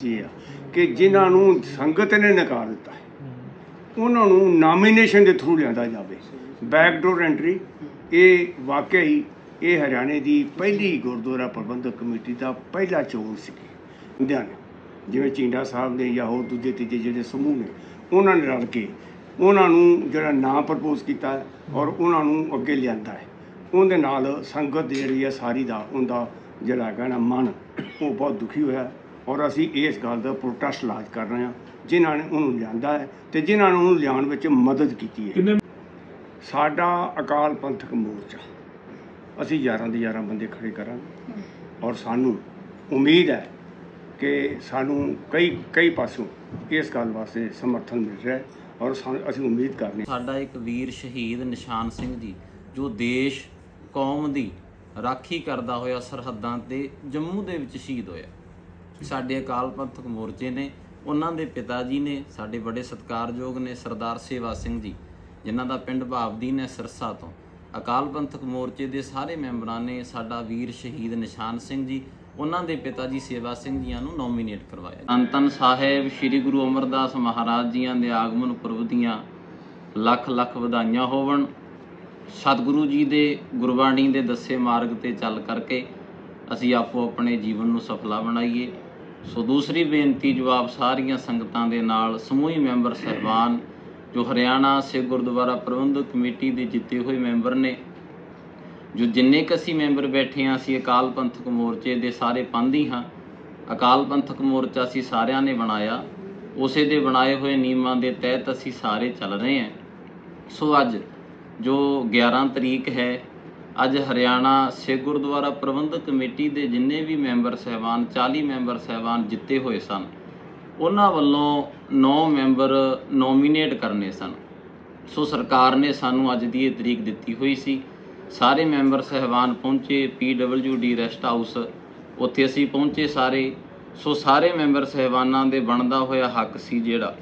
ਜੀ ਆ ਕਿ ਜਿਨ੍ਹਾਂ ਨੂੰ ਸੰਗਤ ਨੇ ਨਕਾਰ ਦਿੱਤਾ ਹੈ। ਉਹਨਾਂ ਨੂੰ ਨਾਮੀਨੇਸ਼ਨ ਦੇ ਥਰੂ ਲਿਆਂਦਾ ਜਾਵੇ। ਬੈਕਡੋਰ ਐਂਟਰੀ ਇਹ ਵਾਕਿਆ ਹੀ ਇਹ ਹਰਿਆਣੇ ਦੀ ਪਹਿਲੀ ਗੁਰਦੁਆਰਾ ਪ੍ਰਬੰਧਕ ਕਮੇਟੀ ਦਾ ਪਹਿਲਾ ਚੋਣ ਸੀ। ਲੁਧਿਆਣੇ, ਜਿਵੇਂ ਚੀਂਡਾ ਸਾਹਿਬ ਨੇ ਜਾਂ ਹੋਰ ਦੂਜੇ ਤੀਜੇ ਜਿਹੜੇ ਸਮੂਹ ਨੇ, ਉਹਨਾਂ ਨੇ ਰਲ ਕੇ ਉਹਨਾਂ ਨੂੰ ਜਿਹੜਾ ਨਾਮ ਪ੍ਰਪੋਜ਼ ਕੀਤਾ ਔਰ ਉਹਨਾਂ ਨੂੰ ਅੱਗੇ ਲਿਆਂਦਾ ਹੈ। ਉਹਦੇ ਨਾਲ ਸੰਗਤ ਜਿਹੜੀ ਹੈ ਸਾਰੀ ਦਾ, ਉਹਦਾ ਜਿਹੜਾ ਹੈਗਾ ਨਾ ਮਨ, ਉਹ ਬਹੁਤ ਦੁਖੀ ਹੋਇਆ। ਔਰ ਅਸੀਂ ਇਸ ਗੱਲ ਦਾ ਪ੍ਰੋਟੈਸਟ ਲਾਜ ਕਰ ਰਹੇ ਹਾਂ ਜਿਨ੍ਹਾਂ ਨੇ ਉਹਨੂੰ ਲਿਆਂਦਾ ਹੈ ਤੇ ਜਿਨ੍ਹਾਂ ਨੇ ਉਹਨੂੰ ਲਿਆਉਣ ਵਿੱਚ ਮਦਦ ਕੀਤੀ ਹੈ। ਸਾਡਾ ਅਕਾਲ ਪੰਥਕ ਮੋਰਚਾ ਅਸੀਂ 11 ਦੇ 11 ਬੰਦੇ ਖੜੇ ਕਰਾਂਗੇ। ਔਰ ਸਾਨੂੰ ਉਮੀਦ ਹੈ ਕਿ ਸਾਨੂੰ ਕਈ ਕਈ ਪਾਸੋਂ ਇਸ ਗੱਲ ਵਾਸਤੇ ਸਮਰਥਨ ਮਿਲ ਰਿਹਾ ਹੈ ਔਰ ਸਾਨੂੰ- ਅਸੀਂ ਉਮੀਦ ਕਰਨੀ ਸਾਡਾ ਇੱਕ ਵੀਰ ਸ਼ਹੀਦ ਨਿਸ਼ਾਨ ਸਿੰਘ ਜੀ ਜੋ ਦੇਸ਼ ਕੌਮ ਦੀ ਰਾਖੀ ਕਰਦਾ ਹੋਇਆ ਸਰਹੱਦਾਂ ਤੇ ਜੰਮੂ ਦੇ ਵਿੱਚ ਸ਼ਹੀਦ ਹੋਇਆ। ਸਾਡੇ ਅਕਾਲ ਪੰਥਕ ਮੋਰਚੇ ਨੇ, ਉਹਨਾਂ ਦੇ ਪਿਤਾ ਜੀ ਨੇ, ਸਾਡੇ ਬੜੇ ਸਤਿਕਾਰਯੋਗ ਨੇ ਸਰਦਾਰ ਸੇਵਾ ਸਿੰਘ ਜੀ, ਜਿਨ੍ਹਾਂ ਦਾ ਪਿੰਡ ਭਾਵਦੀਨ ਹੈ ਸਿਰਸਾ ਤੋਂ। ਅਕਾਲ ਪੰਥਕ ਮੋਰਚੇ ਦੇ ਸਾਰੇ ਮੈਂਬਰਾਂ ਨੇ ਸਾਡਾ ਵੀਰ ਸ਼ਹੀਦ ਨਿਸ਼ਾਨ ਸਿੰਘ ਜੀ, ਉਹਨਾਂ ਦੇ ਪਿਤਾ ਜੀ ਸੇਵਾ ਸਿੰਘ ਜੀਆਂ ਨੂੰ ਨੋਮੀਨੇਟ ਕਰਵਾਇਆ। ਅੰਤਨ ਸਾਹਿਬ, ਸ੍ਰੀ ਗੁਰੂ ਅਮਰਦਾਸ ਮਹਾਰਾਜ ਜੀਆਂ ਦੇ ਆਗਮਨ ਪੁਰਬ ਦੀਆਂ ਲੱਖ ਲੱਖ ਵਧਾਈਆਂ ਹੋਵਣ। ਸਤਿਗੁਰੂ ਜੀ ਦੇ ਗੁਰਬਾਣੀ ਦੇ ਦੱਸੇ ਮਾਰਗ ਤੇ ਚੱਲ ਕਰਕੇ ਅਸੀਂ ਆਪੋ ਆਪਣੇ ਜੀਵਨ ਨੂੰ ਸਫਲਾ ਬਣਾਈਏ। ਸੋ ਦੂਸਰੀ ਬੇਨਤੀ ਜਵਾਬ ਸਾਰੀਆਂ ਸੰਗਤਾਂ ਦੇ ਨਾਲ, ਸਮੂਹੀ ਮੈਂਬਰ ਸਹਿਬਾਨ, ਜੋ ਹਰਿਆਣਾ ਸਿੱਖ ਗੁਰਦੁਆਰਾ ਪ੍ਰਬੰਧਕ ਕਮੇਟੀ ਦੇ ਜਿੱਤੇ ਹੋਏ ਮੈਂਬਰ ਨੇ, ਜੋ ਜਿੰਨੇ ਕੁ ਅਸੀਂ ਮੈਂਬਰ ਬੈਠੇ ਹਾਂ, ਅਸੀਂ ਅਕਾਲ ਪੰਥਕ ਮੋਰਚੇ ਦੇ ਸਾਰੇ ਪੰਥੀ ਹਾਂ। ਅਕਾਲ ਪੰਥਕ ਮੋਰਚਾ ਅਸੀਂ ਸਾਰਿਆਂ ਨੇ ਬਣਾਇਆ। ਉਸੇ ਦੇ ਬਣਾਏ ਹੋਏ ਨਿਯਮਾਂ ਦੇ ਤਹਿਤ ਅਸੀਂ ਸਾਰੇ ਚੱਲ ਰਹੇ ਹਾਂ। ਸੋ ਅੱਜ ਜੋ 11 ਤਰੀਕ ਹੈ ਅੱਜ ਹਰਿਆਣਾ ਸਿੱਖ ਗੁਰਦੁਆਰਾ ਪ੍ਰਬੰਧਕ ਕਮੇਟੀ ਦੇ ਜਿੰਨੇ ਵੀ ਮੈਂਬਰ ਸਹਿਬਾਨ 40 ਮੈਂਬਰ ਸਹਿਬਾਨ ਜਿੱਤੇ ਹੋਏ ਸਨ, ਉਹਨਾਂ ਵੱਲੋਂ 9 ਮੈਂਬਰ ਨੋਮੀਨੇਟ ਕਰਨੇ ਸਨ। ਸੋ ਸਰਕਾਰ ਨੇ ਸਾਨੂੰ ਅੱਜ ਦੀ ਇਹ ਤਰੀਕ ਦਿੱਤੀ ਹੋਈ ਸੀ। ਸਾਰੇ ਮੈਂਬਰ ਸਹਿਬਾਨ ਪਹੁੰਚੇ ਡੀ ਰੈਸਟ ਹਾਊਸ ਉੱਥੇ ਅਸੀਂ ਪਹੁੰਚੇ ਸਾਰੇ। ਸੋ ਸਾਰੇ ਮੈਂਬਰ ਸਹਿਬਾਨਾਂ ਦੇ ਬਣਦਾ ਹੋਇਆ ਹੱਕ ਸੀ ਜਿਹੜਾ।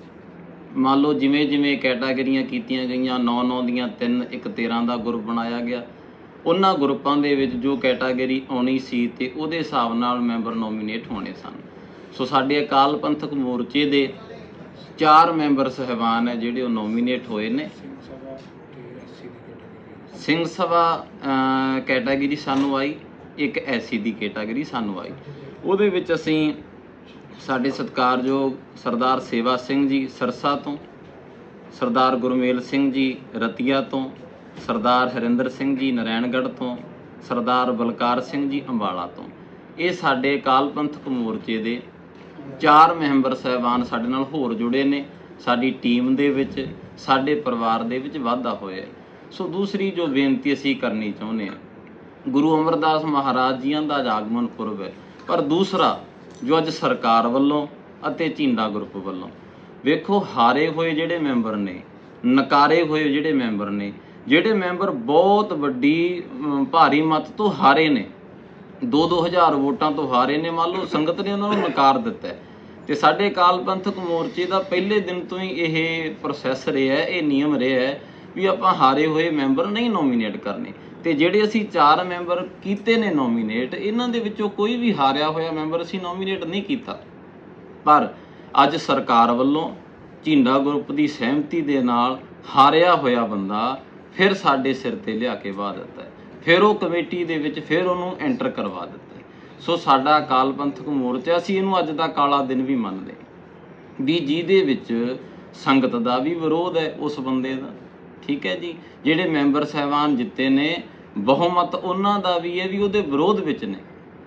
ਮੰਨ ਲਓ ਜਿਵੇਂ ਜਿਵੇਂ ਕੈਟਾਗਰੀਆਂ ਕੀਤੀਆਂ ਗਈਆਂ 9-9 ਦੀਆਂ 3 ਇੱਕ 13 ਦਾ ਗਰੁੱਪ ਬਣਾਇਆ ਗਿਆ। ਉਹਨਾਂ ਗਰੁੱਪਾਂ ਦੇ ਵਿੱਚ ਜੋ ਕੈਟਾਗਰੀ ਆਉਣੀ ਸੀ ਤੇ ਉਹਦੇ ਹਿਸਾਬ ਨਾਲ ਮੈਂਬਰ ਨੋਮੀਨੇਟ ਹੋਣੇ ਸਨ। ਸੋ ਸਾਡੇ ਅਕਾਲ ਪੰਥਕ ਮੋਰਚੇ ਦੇ ਚਾਰ ਮੈਂਬਰ ਸਹਿਬਾਨ ਹੈ ਜਿਹੜੇ ਉਹ ਨੋਮੀਨੇਟ ਹੋਏ ਨੇ। ਸਿੰਘ ਸਭਾ ਕੈਟਾਗਰੀ ਸਾਨੂੰ ਆਈ, ਇੱਕ ਐਸੀ ਦੀ ਕੈਟਾਗਰੀ ਸਾਨੂੰ ਆਈ। ਉਹਦੇ ਵਿੱਚ ਅਸੀਂ ਸਾਡੇ ਸਤਿਕਾਰਯੋਗ ਸਰਦਾਰ ਸੇਵਾ ਸਿੰਘ ਜੀ ਸਰਸਾ ਤੋਂ, ਸਰਦਾਰ ਗੁਰਮੇਲ ਸਿੰਘ ਜੀ ਰਤੀਆ ਤੋਂ ਸਰਦਾਰ ਹਰਿੰਦਰ ਸਿੰਘ ਜੀ ਨਰੈਣਗੜ੍ਹ ਤੋਂ, ਸਰਦਾਰ ਬਲਕਾਰ ਸਿੰਘ ਜੀ ਅੰਬਾਲਾ ਤੋਂ। ਇਹ ਸਾਡੇ ਅਕਾਲ ਪੰਥਕ ਮੋਰਚੇ ਦੇ ਚਾਰ ਮੈਂਬਰ ਸਹਿਬਾਨ ਸਾਡੇ ਨਾਲ ਹੋਰ ਜੁੜੇ ਨੇ, ਸਾਡੀ ਟੀਮ ਦੇ ਵਿੱਚ, ਸਾਡੇ ਪਰਿਵਾਰ ਦੇ ਵਿੱਚ ਵਾਧਾ ਹੋਇਆ। ਸੋ ਦੂਸਰੀ ਜੋ ਬੇਨਤੀ ਅਸੀਂ ਕਰਨੀ ਚਾਹੁੰਦੇ ਹਾਂ, ਗੁਰੂ ਅਮਰਦਾਸ ਮਹਾਰਾਜ ਜੀਆਂ ਦਾ ਅੱਜ ਆਗਮਨ ਪੁਰਬ ਹੈ, ਪਰ ਦੂਸਰਾ ਜੋ ਅੱਜ ਸਰਕਾਰ ਵੱਲੋਂ ਅਤੇ ਝੀਂਡਾ ਗਰੁੱਪ ਵੱਲੋਂ, ਵੇਖੋ ਹਾਰੇ ਹੋਏ ਜਿਹੜੇ ਮੈਂਬਰ ਨੇ, ਨਕਾਰੇ ਹੋਏ ਜਿਹੜੇ ਮੈਂਬਰ ਨੇ ਜਿਹੜੇ ਮੈਂਬਰ ਬਹੁਤ ਵੱਡੀ ਭਾਰੀ ਮਤ ਤੋਂ ਹਾਰੇ ਨੇ 2-2000 ਵੋਟਾਂ ਤੋਂ ਹਾਰੇ ਨੇ, ਮੰਨ ਲਓ ਸੰਗਤ ਨੇ ਉਹਨਾਂ ਨੂੰ ਨਕਾਰ ਦਿੱਤਾ ਹੈ। ਤੇ ਸਾਡੇ ਅਕਾਲ ਪੰਥਕ ਮੋਰਚੇ ਦਾ ਪਹਿਲੇ ਦਿਨ ਤੋਂ ਹੀ ਇਹ ਪ੍ਰੋਸੈਸ ਰਿਹਾ ਇਹ ਨਿਯਮ ਰਿਹਾ ਵੀ ਆਪਾਂ ਹਾਰੇ ਹੋਏ ਮੈਂਬਰ ਨਹੀਂ ਨੋਮੀਨੇਟ ਕਰਨੇ ਤੇ ਜਿਹੜੇ ਅਸੀਂ ਚਾਰ ਮੈਂਬਰ ਕੀਤੇ ਨੇ ਨੋਮੀਨੇਟ ਇਹਨਾਂ ਦੇ ਵਿੱਚੋਂ ਕੋਈ ਵੀ ਹਾਰਿਆ ਹੋਇਆ ਮੈਂਬਰ ਅਸੀਂ ਨੋਮੀਨੇਟ ਨਹੀਂ ਕੀਤਾ ਪਰ ਅੱਜ ਸਰਕਾਰ ਵੱਲੋਂ ਝਿੰਡਾ ਗਰੁੱਪ ਦੀ ਸਹਿਮਤੀ ਦੇ ਨਾਲ ਹਾਰਿਆ ਹੋਇਆ ਬੰਦਾ ਫਿਰ ਸਾਡੇ ਸਿਰ ਤੇ ਲਿਆ ਕੇ ਵਾ ਦਿੱਤਾ ਹੈ। ਫਿਰ ਉਹ ਕਮੇਟੀ ਦੇ ਵਿੱਚ ਫਿਰ ਉਹਨੂੰ ਐਂਟਰ ਕਰਵਾ ਦਿੱਤਾ ਹੈ। ਸੋ ਸਾਡਾ ਅਕਾਲ ਪੰਥਕ ਮੋਰਚਾ ਅਸੀਂ ਇਹਨੂੰ ਅੱਜ ਦਾ ਕਾਲਾ ਦਿਨ ਵੀ ਮੰਨਦੇ ਵੀ ਜਿਹਦੇ ਵਿੱਚ ਸੰਗਤ ਦਾ ਵੀ ਵਿਰੋਧ ਹੈ ਉਸ ਬੰਦੇ ਦਾ, ਠੀਕ ਹੈ ਜੀ? ਜਿਹੜੇ ਮੈਂਬਰ ਸਹਿਬਾਨ ਜਿੱਤੇ ਨੇ, ਬਹੁਮਤ ਉਹਨਾਂ ਦਾ ਵੀ ਹੈ ਵੀ ਉਹਦੇ ਵਿਰੋਧ ਵਿੱਚ ਨੇ।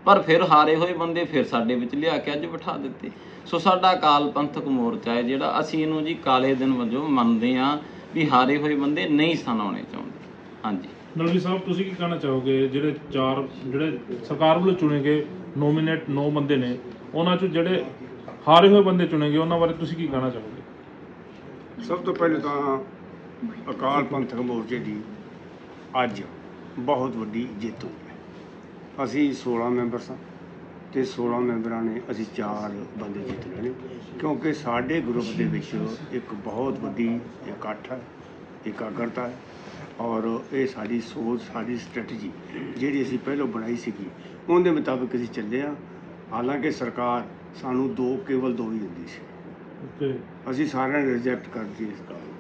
ਪਰ ਫਿਰ ਹਾਰੇ ਹੋਏ ਬੰਦੇ ਫਿਰ ਸਾਡੇ ਵਿੱਚ ਲਿਆ ਕੇ ਅੱਜ ਬਿਠਾ ਦਿੱਤੇ। ਸੋ ਸਾਡਾ ਅਕਾਲ ਪੰਥਕ ਮੋਰਚਾ ਹੈ ਜਿਹੜਾ ਅਸੀਂ ਇਹਨੂੰ ਜੀ ਕਾਲੇ ਦਿਨ ਵਜੋਂ ਮੰਨਦੇ ਹਾਂ। ਵੀ ਹਾਰੇ ਹੋਏ ਬੰਦੇ ਨਹੀਂ ਸਨ ਆਉਣੇ ਚਾਹੁੰਦੇ। ਹਾਂਜੀ। ਨਲਵੀ ਸਾਹਿਬ ਤੁਸੀਂ ਕੀ ਕਹਿਣਾ ਚਾਹੋਗੇ? ਜਿਹੜੇ ਚਾਰ ਜਿਹੜੇ ਸਰਕਾਰ ਵੱਲੋਂ ਚੁਣੇ ਗਏ ਨੋਮੀਨੇਟ 9 ਬੰਦੇ ਨੇ ਉਹਨਾਂ ਚੋਂ ਜਿਹੜੇ ਹਾਰੇ ਹੋਏ ਬੰਦੇ ਚੁਣੇ ਗਏ ਉਹਨਾਂ ਬਾਰੇ ਤੁਸੀਂ ਕੀ ਕਹਿਣਾ ਚਾਹੋਗੇ? ਸਭ ਤੋਂ ਪਹਿਲੇ ਤਾਂ ਅਕਾਲ ਪੰਥਕ ਮੋਰਚੇ ਦੀ ਅੱਜ ਬਹੁਤ ਵੱਡੀ ਜਿੱਤ ਹੋਈ ਹੈ। ਅਸੀਂ 16 ਮੈਂਬਰ ਸਾਂ। ਤੇ 16 ਮੈਂਬਰਾਂ ਨੇ ਅਸੀਂ ਚਾਰ ਬੰਦੇ ਜਿੱਤ ਲਏ ਨੇ। ਕਿਉਂਕਿ ਸਾਡੇ ਗਰੁੱਪ ਦੇ ਵਿੱਚ ਇੱਕ ਬਹੁਤ ਵੱਡੀ ਇਕੱਠ ਹੈ ਇਕਾਗਰਤਾ ਹੈ ਔਰ ਇਹ ਸਾਡੀ ਸੋਚ ਸਾਡੀ ਸਟ੍ਰੈਟਜੀ ਜਿਹੜੀ ਅਸੀਂ ਪਹਿਲਾਂ ਬਣਾਈ ਸੀਗੀ ਉਹਦੇ ਮੁਤਾਬਕ ਅਸੀਂ ਚੱਲੇ ਹਾਂ। ਹਾਲਾਂਕਿ ਸਰਕਾਰ ਸਾਨੂੰ ਦੋ ਕੇਵਲ ਦੋ ਹੀ ਦਿੰਦੀ ਸੀ। ਅਸੀਂ ਸਾਰਿਆਂ ਨੇ ਰਿਜੈਕਟ ਕਰ ਦਿੱਤੀ ਇਸ ਗੱਲ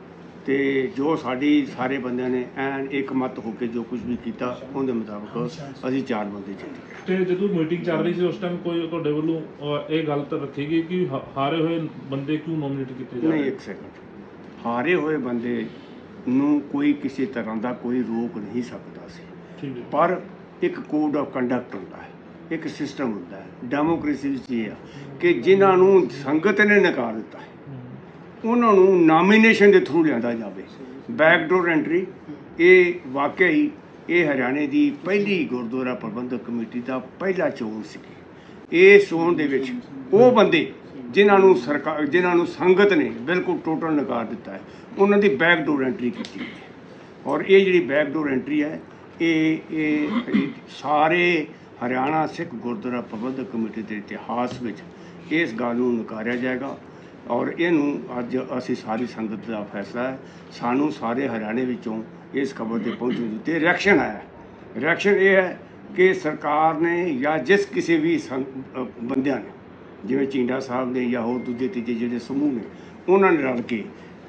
ਨੂੰ ਤੇ ਜੋ ਸਾਡੀ ਸਾਰੇ ਬੰਦਿਆਂ ਨੇ ਐਨ ਇੱਕਮਤ ਹੋ ਕੇ ਜੋ ਕੁਝ ਵੀ ਕੀਤਾ ਉਹਦੇ ਮੁਤਾਬਕ ਅਸੀਂ ਚਾਰ ਬੰਦੇ ਜਿੱਤ। ਗਏ ਤੇ ਜਦੋਂ ਮੀਟਿੰਗ ਚੱਲ ਰਹੀ ਸੀ ਉਸ ਟਾਈਮ ਕੋਈ ਤੁਹਾਡੇ ਵੱਲੋਂ ਅਹ, ਇਹ ਗੱਲ ਤਾਂ ਰੱਖੀ ਗਈ ਕਿ ਹਾ- ਹਾਰੇ ਹੋਏ ਬੰਦੇ ਕਿਉਂ ਨੋਮੀਨੇਟ ਕੀਤੇ ਜਾ ਨਹੀਂ ਰਹੇ ਇੱਕ ਸੈਕਿੰਡ ਹਾਰੇ ਹੋਏ ਬੰਦੇ ਨੂੰ ਕੋਈ ਕਿਸੇ ਤਰ੍ਹਾਂ ਦਾ ਕੋਈ ਰੋਕ ਨਹੀਂ ਸਕਦਾ ਸੀ। ਠੀਕ ਹੈ। ਪਰ ਇੱਕ ਕੋਡ ਆਫ ਕੰਡਕਟ ਹੁੰਦਾ ਹੈ ਇੱਕ ਸਿਸਟਮ ਹੁੰਦਾ ਹੈ। ਡੈਮੋਕ੍ਰੇਸੀ ਵਿੱਚ ਇਹ ਆ ਕਿ ਜਿਨ੍ਹਾਂ ਨੂੰ ਸੰਗਤ ਨੇ ਨਕਾਰ ਦਿੱਤਾ ਹੈ ਉਹਨਾਂ ਨੂੰ ਨਾਮੀਨੇਸ਼ਨ ਦੇ ਥਰੂ ਲਿਆਂਦਾ ਜਾਵੇ। ਬੈਕਡੋਰ ਐਂਟਰੀ ਇਹ ਵਾਕਿਆ ਹੀ ਇਹ ਹਰਿਆਣੇ ਦੀ ਪਹਿਲੀ ਗੁਰਦੁਆਰਾ ਪ੍ਰਬੰਧਕ ਕਮੇਟੀ ਦਾ ਪਹਿਲਾ ਚੋਣ ਸੀ ਇਸ ਚੋਣ ਦੇ ਵਿੱਚ ਉਹ ਬੰਦੇ ਜਿਨ੍ਹਾਂ ਨੂੰ ਸਰਕਾਰ ਜਿਨ੍ਹਾਂ ਨੂੰ ਸੰਗਤ ਨੇ ਬਿਲਕੁਲ ਟੋਟਲ ਨਕਾਰ ਦਿੱਤਾ ਹੈ, ਉਹਨਾਂ ਦੀ ਬੈਕਡੋਰ ਐਂਟਰੀ ਕੀਤੀ ਹੈ। ਔਰ ਇਹ ਜਿਹੜੀ ਬੈਕਡੋਰ ਐਂਟਰੀ ਹੈ, ਇਹ ਇਹ ਇਹ ਸਾਰੇ ਹਰਿਆਣਾ ਸਿੱਖ ਗੁਰਦੁਆਰਾ ਪ੍ਰਬੰਧਕ ਕਮੇਟੀ ਦੇ ਇਤਿਹਾਸ ਵਿੱਚ ਇਸ ਗੱਲ ਨੂੰ ਨਕਾਰਿਆ ਜਾਏਗਾ। ਔਰ ਇਹਨੂੰ ਅੱਜ ਅਸੀਂ ਸਾਰੀ ਸੰਗਤ ਦਾ ਫੈਸਲਾ ਹੈ। ਸਾਨੂੰ ਸਾਰੇ ਹਰਿਆਣੇ ਵਿੱਚੋਂ ਇਸ ਖਬਰ 'ਤੇ ਪਹੁੰਚਣ ਦਿੱਤੇ ਰਿਐਕਸ਼ਨ ਆਇਆ ਰਿਐਕਸ਼ਨ ਇਹ ਹੈ ਕਿ ਸਰਕਾਰ ਨੇ ਜਾਂ ਜਿਸ ਕਿਸੇ ਵੀ ਸੰਗ- ਬੰਦਿਆਂ ਨੇ, ਜਿਵੇਂ ਚੀਂਡਾ ਸਾਹਿਬ ਨੇ ਜਾਂ ਹੋਰ ਦੂਜੇ ਤੀਜੇ ਜਿਹੜੇ ਸਮੂਹ ਨੇ, ਉਹਨਾਂ ਨੇ ਰਲ ਕੇ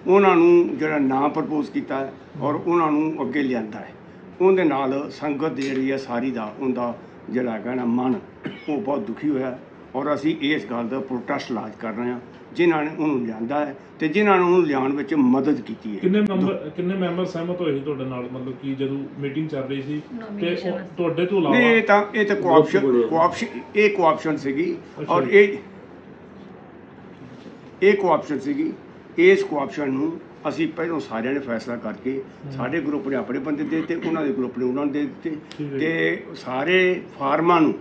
ਉਹਨਾਂ ਨੂੰ ਜਿਹੜਾ ਨਾਮ ਪ੍ਰਪੋਜ਼ ਕੀਤਾ ਔਰ ਉਹਨਾਂ ਨੂੰ ਅੱਗੇ ਲਿਆਂਦਾ ਹੈ। ਉਹਦੇ ਨਾਲ ਸੰਗਤ ਜਿਹੜੀ ਹੈ ਸਾਰੀ ਦਾ, ਉਹਦਾ ਜਿਹੜਾ ਹੈਗਾ ਨਾ ਮਨ, ਉਹ ਬਹੁਤ ਦੁਖੀ ਹੋਇਆ ਔਰ ਅਸੀਂ ਇਸ ਗੱਲ ਦਾ ਪ੍ਰੋਟੈਸਟ ਲਾਜ ਕਰ ਰਹੇ ਹਾਂ। ਜਿਨ੍ਹਾਂ ਨੇ ਉਹਨੂੰ ਲਿਆਂਦਾ ਹੈ ਤੇ ਜਿਨ੍ਹਾਂ ਨੇ ਉਹਨੂੰ ਲਿਆਉਣ ਵਿੱਚ ਮਦਦ ਕੀਤੀ ਹੈ। ਕਿੰਨੇ ਮੈਂਬਰ ਕਿੰਨੇ ਮੈਂਬਰ ਸਹਿਮਤ ਹੋਏ ਸੀ ਤੁਹਾਡੇ ਨਾਲ? ਮਤਲਬ ਕਿ ਜਦੋਂ ਮੀਟਿੰਗ ਚੱਲ ਰਹੀ ਸੀ ਤੇ ਉਹ- ਤੁਹਾਡੇ ਤੋਂ ਨਹੀਂ ਇਹ ਇਲਾਵਾ ਤਾਂ ਇਹ ਤਾਂ ਕੋਆਪਸ਼ਨ ਕੋਆਪਸ਼ਨ ਇਹ ਕੋਆਪਸ਼ਨ ਸੀਗੀ ਔਰ। ਇਹ ਇਹ ਕੋਆਪਸ਼ਨ ਸੀਗੀ। ਇਸ ਕੋਆਪਸ਼ਨ ਨੂੰ ਅਸੀਂ ਪਹਿਲਾਂ ਸਾਰਿਆਂ ਨੇ ਫੈਸਲਾ ਕਰਕੇ ਸਾਡੇ ਗਰੁੱਪ ਨੇ ਆਪਣੇ ਬੰਦੇ ਦੇ ਦਿੱਤੇ ਉਹਨਾਂ ਦੇ ਗਰੁੱਪ ਨੇ ਉਹਨਾਂ ਨੂੰ ਦੇ ਦਿੱਤੇ ਠੀਕ ਹੈ। ਤੇ ਸਾਰੇ ਫਾਰਮਾਂ ਨੂੰ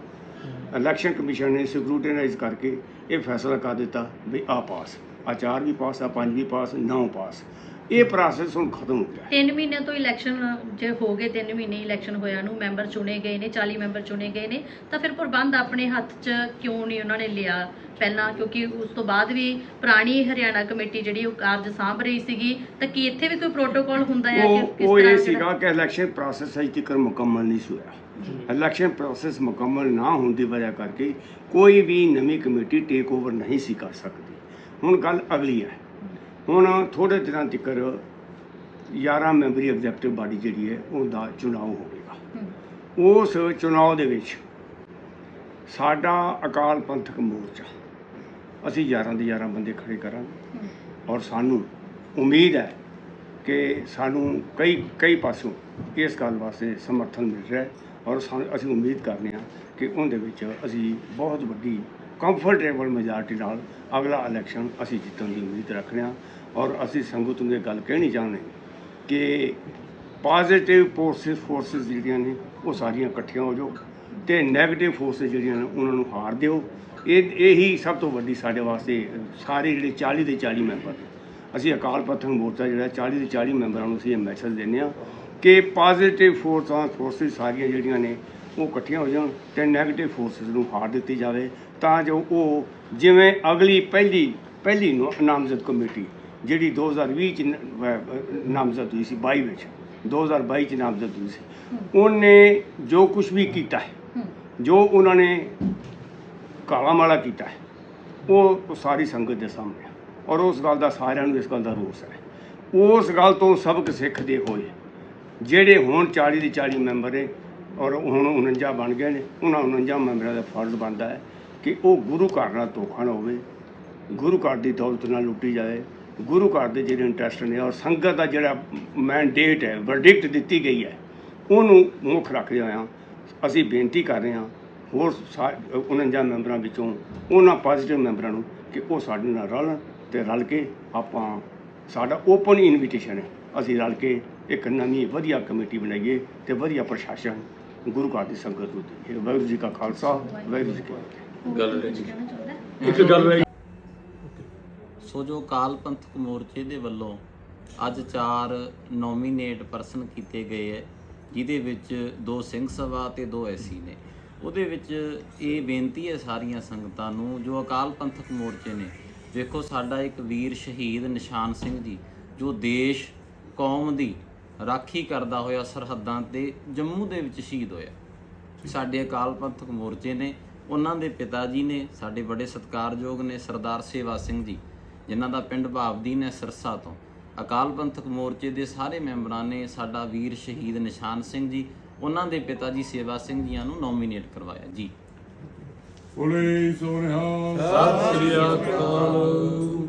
ਇਲੈਕਸ਼ਨ ਕਮਿਸ਼ਨ ਨੇ ਸਕਰੂਟੀਨਾਈਜ਼ ਕਰਕੇ ਇਹ ਫੈਸਲਾ ਕਰ ਦਿੱਤਾ ਵੀ ਆ ਪਾਸ ਆ ਚਾਰ ਵੀ ਪਾਸ ਆ ਪੰਜ ਵੀ ਪਾਸ, ਨੌ ਪਾਸ। ਇਹ ਪ੍ਰੋਸੈਸ ਹੁਣ ਖਤਮ ਹੋ ਗਿਆ। ਹੈ। ਤਿੰਨ ਮਹੀਨਿਆਂ ਤੋਂ ਇਲੈਕਸ਼ਨ ਜੇ ਹੋ ਗਏ ਤਿੰਨ ਮਹੀਨੇ ਇਲੈਕਸ਼ਨ ਹੋਇਆ ਨੂੰ ਮੈਂਬਰ ਚੁਣੇ ਗਏ ਨੇ 40 ਮੈਂਬਰ ਚੁਣੇ ਗਏ ਨੇ ਤਾਂ ਫਿਰ ਪ੍ਰਬੰਧ ਆਪਣੇ ਹੱਥ 'ਚ ਕਿਉਂ ਨਹੀਂ ਉਹਨਾਂ ਨੇ ਲਿਆ? ਪਹਿਲਾਂ ਕਿਉਂਕਿ ਉਸ ਤੋਂ ਬਾਅਦ ਵੀ ਪੁਰਾਣੀ ਹਰਿਆਣਾ ਕਮੇਟੀ ਜਿਹੜੀ ਉਹ ਕਾਰਜ ਸਾਂਭ ਰਹੀ ਸੀਗੀ ਤਾਂ ਕੀ ਇੱਥੇ ਵੀ ਕੋਈ ਪ੍ਰੋਟੋਕਾਲ ਹੁੰਦਾ ਹੈ ਕਿ ਕਿਸ ਉਹ ਤਰ੍ਹਾਂ ਇਹ ਸੀਗਾ ਕਿ ਇਲੈਕਸ਼ਨ ਪ੍ਰੋਸੈਸ ਅਜੇ ਤੱਕ ਮੁਕੰਮਲ ਨਹੀਂ ਹੋਇਆ। ਇਲੈਕਸ਼ਨ ਪ੍ਰੋਸੈਸ ਮੁਕੰਮਲ ਨਾ ਹੋਣ ਦੀ ਵਜ੍ਹਾ ਕਰਕੇ ਕੋਈ ਵੀ ਨਵੀਂ ਕਮੇਟੀ ਟੇਕ ਓਵਰ ਨਹੀਂ ਸੀ ਕਰ ਸਕਦੀ। ਹੁਣ ਗੱਲ ਅਗਲੀ ਹੈ। ਹੁਣ ਥੋੜੇ ਦਿਨਾਂ ਤੱਕ 11 ਮੈਂਬਰੀ ਐਗਜ਼ੈਕਟਿਵ ਬਾਡੀ ਜਿਹੜੀ ਹੈ ਉਹਦਾ ਚੁਣਾਵ ਹੋਵੇਗਾ। ਉਸ ਚੁਣਾਵ ਦੇ ਵਿੱਚ ਸਾਡਾ ਅਕਾਲ ਪੰਥਕ ਮੋਰਚਾ ਅਸੀਂ 11 ਦੇ 11 ਬੰਦੇ ਖੜੇ ਕਰਾਂਗੇ। ਔਰ ਸਾਨੂੰ ਉਮੀਦ ਹੈ ਕਿ ਸਾਨੂੰ ਕਈ ਕਈ ਪਾਸੋਂ ਇਸ ਗੱਲ ਵਾਸਤੇ ਸਮਰਥਨ ਮਿਲ ਰਿਹਾ ਔਰ ਸਾਨੂੰ ਅਸੀਂ ਉਮੀਦ ਕਰਦੇ ਹਾਂ ਕਿ ਉਹਦੇ ਵਿੱਚ ਅਸੀਂ ਬਹੁਤ ਵੱਡੀ ਕੰਫਰਟੇਬਲ ਮੈਜੋਰਟੀ ਨਾਲ ਅਗਲਾ ਇਲੈਕਸ਼ਨ ਅਸੀਂ ਜਿੱਤਣ ਦੀ ਉਮੀਦ ਰੱਖਦੇ ਹਾਂ ਔਰ ਅਸੀਂ ਸੰਗਤ ਨੂੰ ਇਹ ਗੱਲ ਕਹਿਣੀ ਚਾਹੁੰਦੇ ਕਿ ਪੋਜ਼ਿਟਿਵ ਫੋਰਸਿਸ ਫੋਰਸਿਸ ਜਿਹੜੀਆਂ ਨੇ ਉਹ ਸਾਰੀਆਂ ਇਕੱਠੀਆਂ ਹੋ ਜਾਓ ਤੇ 네ਗੇਟਿਵ ਫੋਰਸਿਸ ਜਿਹੜੀਆਂ ਨੇ ਉਹਨਾਂ ਨੂੰ ਹਾਰ ਦਿਓ। ਇਹ, ਇਹੀ ਸਭ ਤੋਂ ਵੱਡੀ ਸਾਡੇ ਵਾਸਤੇ ਸਾਰੇ ਜਿਹੜੇ 40 ਦੇ 40 ਮੈਂਬਰ ਅਸੀਂ ਅਕਾਲ ਪੱਥਰ ਮੋਰਚਾ ਜਿਹੜਾ 40 ਦੇ 40 ਮੈਂਬਰਾਂ ਨੂੰ ਅਸੀਂ ਇਹ ਮੈਸੇਜ ਦਿੰਦੇ ਹਾਂ ਕਿ ਪੋਜ਼ਿਟਿਵ ਫੋਰਸਾਂ ਫੋਰਸਿਸ ਸਾਰੀਆਂ ਜਿਹੜੀਆਂ ਨੇ ਉਹ ਇਕੱਠੀਆਂ ਹੋ ਜਾਣ ਤੇ 네ਗੇਟਿਵ ਫੋਰਸਿਸ ਨੂੰ ਹਾਰ ਦਿੱਤੀ ਜਾਵੇ ਤਾਂ ਜੋ ਉਹ ਜਿਵੇਂ ਅਗਲੀ ਪਹਿਲੀ ਪਹਿਲੀ ਨੋ- ਨਾਮਜ਼ਦ ਕਮੇਟੀ ਜਿਹੜੀ 2020 ਚ ਨਾਮਜ਼ਦ ਹੋਈ ਸੀ 22 ਵਿੱਚ 2022 ਚ ਨਾਮਜ਼ਦ ਹੋਈ ਸੀ। ਉਹਨੇ ਜੋ ਕੁਝ ਵੀ ਕੀਤਾ ਹੈ ਜੋ ਉਹਨਾਂ ਨੇ ਕਾਲਾ ਮਾਲਾ ਕੀਤਾ ਹੈ ਉਹ ਸਾਰੀ ਸੰਗਤ ਦੇ ਸਾਹਮਣੇ ਔਰ ਉਸ ਗੱਲ ਦਾ ਸਾਰਿਆਂ ਨੂੰ ਇਸ ਗੱਲ ਦਾ ਰੋਸ ਹੈ। ਉਸ ਗੱਲ ਤੋਂ ਸਬਕ ਸਿੱਖਦੇ ਹੋਏ ਜਿਹੜੇ ਹੁਣ 40 ਦੇ 40 ਮੈਂਬਰ ਨੇ ਔਰ ਹੁਣ 49 ਬਣ ਗਏ ਨੇ। ਉਹਨਾਂ 49 ਮੈਂਬਰਾਂ ਦਾ ਫਰਜ਼ ਬਣਦਾ ਹੈ ਕਿ ਉਹ ਗੁਰੂ ਘਰ ਨਾਲ ਧੋਖਾ ਨਾ ਹੋਵੇ। ਗੁਰੂ ਘਰ ਦੀ ਦੌਲਤ ਨਾਲ ਲੁੱਟੀ ਜਾਏ। ਗੁਰੂ ਘਰ ਦੇ ਜਿਹੜੇ ਇੰਟਰਸਟ ਨੇ ਔਰ ਸੰਗਤ ਦਾ ਜਿਹੜਾ ਮੈਂਡੇਟ ਹੈ ਵਰਡਿਕਟ ਦਿੱਤੀ ਗਈ ਹੈ, ਉਹਨੂੰ ਮੁੱਖ ਰੱਖਦੇ ਹੋਇਆਂ ਅਸੀਂ ਬੇਨਤੀ ਕਰ ਰਹੇ ਹਾਂ ਹੋਰ ਸਾ- 49 ਮੈਂਬਰਾਂ ਵਿੱਚੋਂ, ਉਹਨਾਂ ਪੋਜ਼ਿਟਿਵ ਮੈਂਬਰਾਂ ਨੂੰ ਕਿ ਉਹ ਸਾਡੇ ਨਾਲ ਰਲਣ ਤੇ ਰਲ ਕੇ ਆਪਾਂ, ਸਾਡਾ ਓਪਨ ਇਨਵੀਟੇਸ਼ਨ ਹੈ। ਅਸੀਂ ਰਲ ਕੇ ਇੱਕ ਨਵੀਂ ਵਧੀਆ ਕਮੇਟੀ ਬਣਾਈਏ ਤੇ ਵਧੀਆ ਪ੍ਰਸ਼ਾਸਨ ਗੁਰੂ ਘਰ ਦੀ ਸੰਗਤ ਨੂੰ ਦੇਈਏ ਵਾਹਿਗੁਰੂ ਜੀ ਕਾ ਖਾਲਸਾ ਵਾਹਿਗੁਰੂ ਜੀ ਕੀ ਫਤਿਹ। ਗੱਲ ਰਹਿ? ਇੱਕ ਗੱਲ ਰਹਿ ਸੋ ਜੋ ਕਾਲ ਪੰਥਕ ਮੋਰਚੇ ਦੇ ਵੱਲੋਂ ਅੱਜ ਚਾਰ ਨੋਮੀਨੇਟ ਪਰਸਨ ਕੀਤੇ ਗਏ ਹੈ ਜਿਹਦੇ ਵਿੱਚ ਦੋ ਸਿੰਘ ਸਭਾ ਤੇ ਦੋ ਐਸੀ ਨੇ। ਉਹਦੇ ਵਿੱਚ ਇਹ ਬੇਨਤੀ ਹੈ ਸਾਰੀਆਂ ਸੰਗਤਾਂ ਨੂੰ ਜੋ ਅਕਾਲ ਪੰਥਕ ਮੋਰਚੇ ਨੇ। ਵੇਖੋ ਸਾਡਾ ਇੱਕ ਵੀਰ ਸ਼ਹੀਦ ਨਿਸ਼ਾਨ ਸਿੰਘ ਜੀ ਜੋ ਦੇਸ਼ ਕੌਮ ਦੀ ਰਾਖੀ ਕਰਦਾ ਹੋਇਆ ਸਰਹੱਦਾਂ ਤੇ ਜੰਮੂ ਦੇ ਵਿੱਚ ਸ਼ਹੀਦ ਹੋਇਆ। ਸਾਡੇ ਅਕਾਲ ਪੰਥਕ ਮੋਰਚੇ ਨੇ ਉਹਨਾਂ ਦੇ ਪਿਤਾ ਜੀ ਨੇ ਸਾਡੇ ਬੜੇ ਸਤਿਕਾਰਯੋਗ ਨੇ ਸਰਦਾਰ ਸੇਵਾ ਸਿੰਘ ਜੀ ਜਿਨ੍ਹਾਂ ਦਾ ਪਿੰਡ ਭਾਵਦੀਨ ਹੈ ਸਿਰਸਾ ਤੋਂ। ਅਕਾਲ ਪੰਥਕ ਮੋਰਚੇ ਦੇ ਸਾਰੇ ਮੈਂਬਰਾਂ ਨੇ ਸਾਡਾ ਵੀਰ ਸ਼ਹੀਦ ਨਿਸ਼ਾਨ ਸਿੰਘ ਜੀ ਉਹਨਾਂ ਦੇ ਪਿਤਾ ਜੀ ਸੇਵਾ ਸਿੰਘ ਜੀਆਂ ਨੂੰ ਨੋਮੀਨੇਟ ਕਰਵਾਇਆ। ਜੀ। ਬੋਲੇ ਸੋਨਿਹਾਲ ਸਤਿ ਸ੍ਰੀ ਅਕਾਲ।